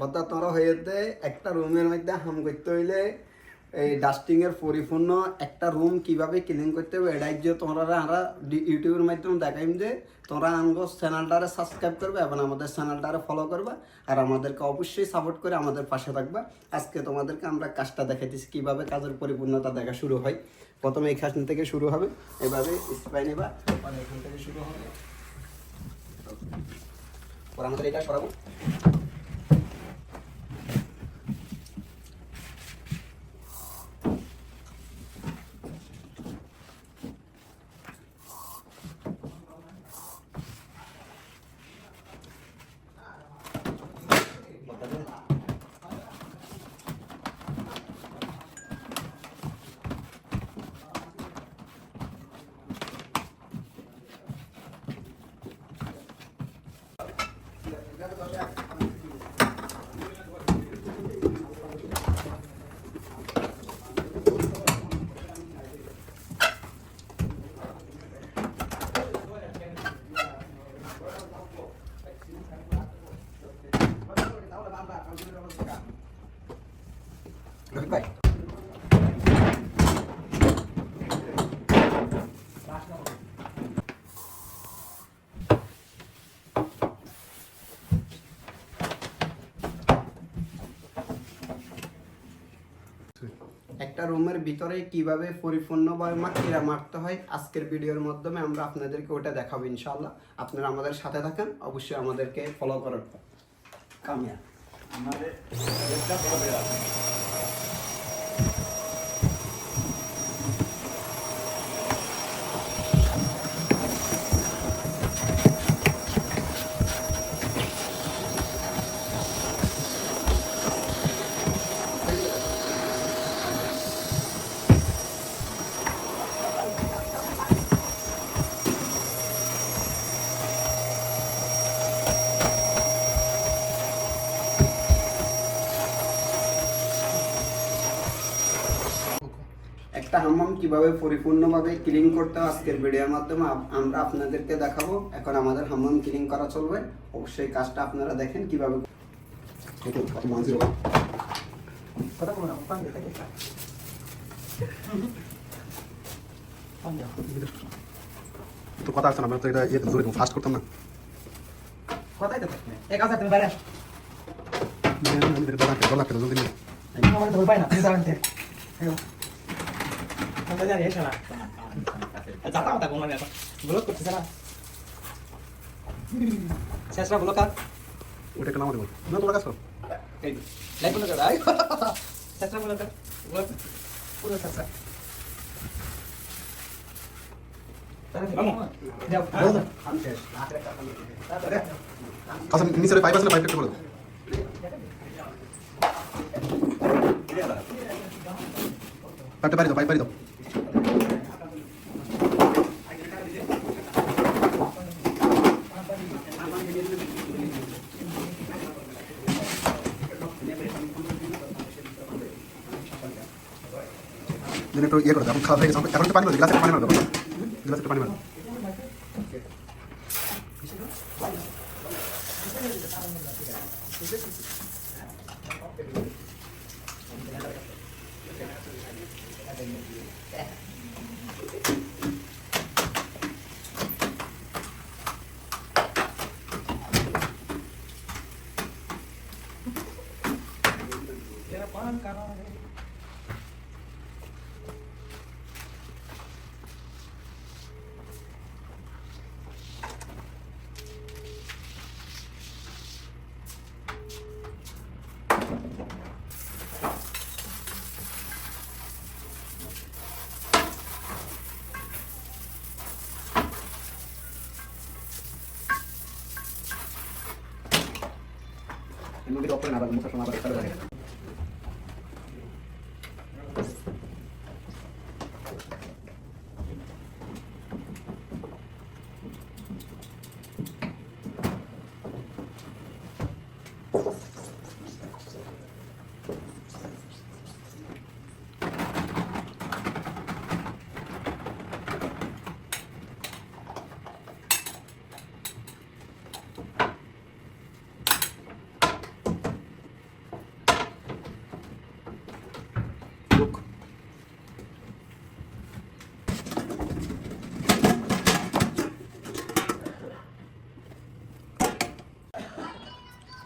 বদ্ধা তোমরা হয়েতে একটা রুমের মধ্যে হাম করতে হইলে এই ডাস্টিং এর পরিপূর্ণ একটা রুম কীভাবে ক্লিন করতে হবে, এটাই যে তোমরা আমরা ইউটিউবের মাধ্যমে দেখাইম যে তোমরা আমগো চ্যানেলটারে সাবস্ক্রাইব করবে এবং আমাদের চ্যানেলটারে ফলো করবা আর আমাদেরকে অবশ্যই সাপোর্ট করে আমাদের পাশে থাকবা। আজকে তোমাদেরকে আমরা কাজটা দেখাইতেছি, কীভাবে কাজের পরিপূর্ণতা দেখা শুরু হয়। প্রথমে এখান থেকে শুরু হবে, এভাবে স্পাই নেবা এখান থেকে শুরু হবে। আমাদের এটা সরাবো। একটা রুমের ভিতরে কীভাবে পরিপূর্ণভাবে মাটিরা মারতে হয় আজকের ভিডিওর মাধ্যমে আমরা আপনাদেরকে ওটা দেখাবো ইনশাল্লাহ আপনারা আমাদের সাথে থাকেন, অবশ্যই আমাদেরকে ফলো করার কামিয়া। আমাদের একটা হাম্মাম কীভাবে পরিপূর্ণভাবে ক্লিন করতে হয় আজকের ভিডিওর মাধ্যমে আমরা আপনাদেরকে দেখাবো। এখন আমাদের হাম্মাম ক্লিন করা চলবে। অবশ্যই কাজটা আপনারা দেখেন কীভাবে তো কথা আসছে না আমরা তো এটা ইয়ে ধরে ফাস্ট করতাম না। কথাই তো এক হাজার তুমি বাইরে জলদি আমার তো পাই না তুমি শেষরা ব্লক আর ওটা একটা নাম দেবো না তোমরা কাজ করো এই লাইভ ব্লক আর শেষরা ব্লক আর ব্লক পুরো শেষরা নিচের পাইপ না পাইপ একটা করে দাও পাইপটা পারি দাও পাইপ পারি দাও দিন একটু ইয়ে করে দাও এখন খাওয়া হয়ে গেছে এখন একটু পানি মারো গ্লাসে পানি মারো গ্লাসে পানি মারো মুভিটা mungkin open apa, mungkin sama apa, kalau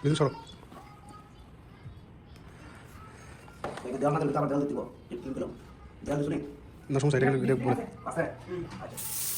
দিছো নি না সমস্যা এটা বলে। আছে। আচ্ছা।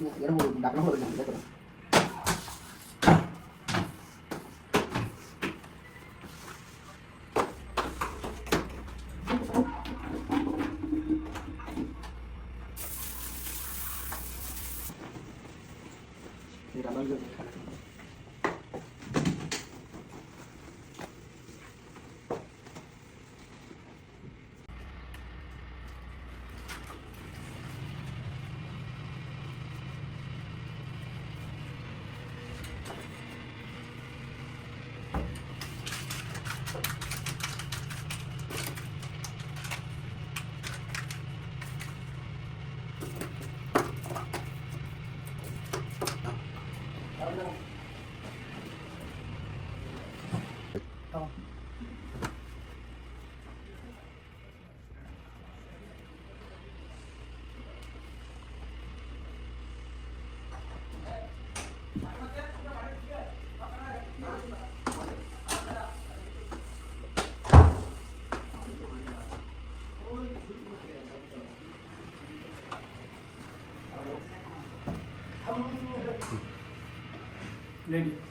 এটা না এটা হলো ডাকনা হলো না দেখো এটা আমার রেডি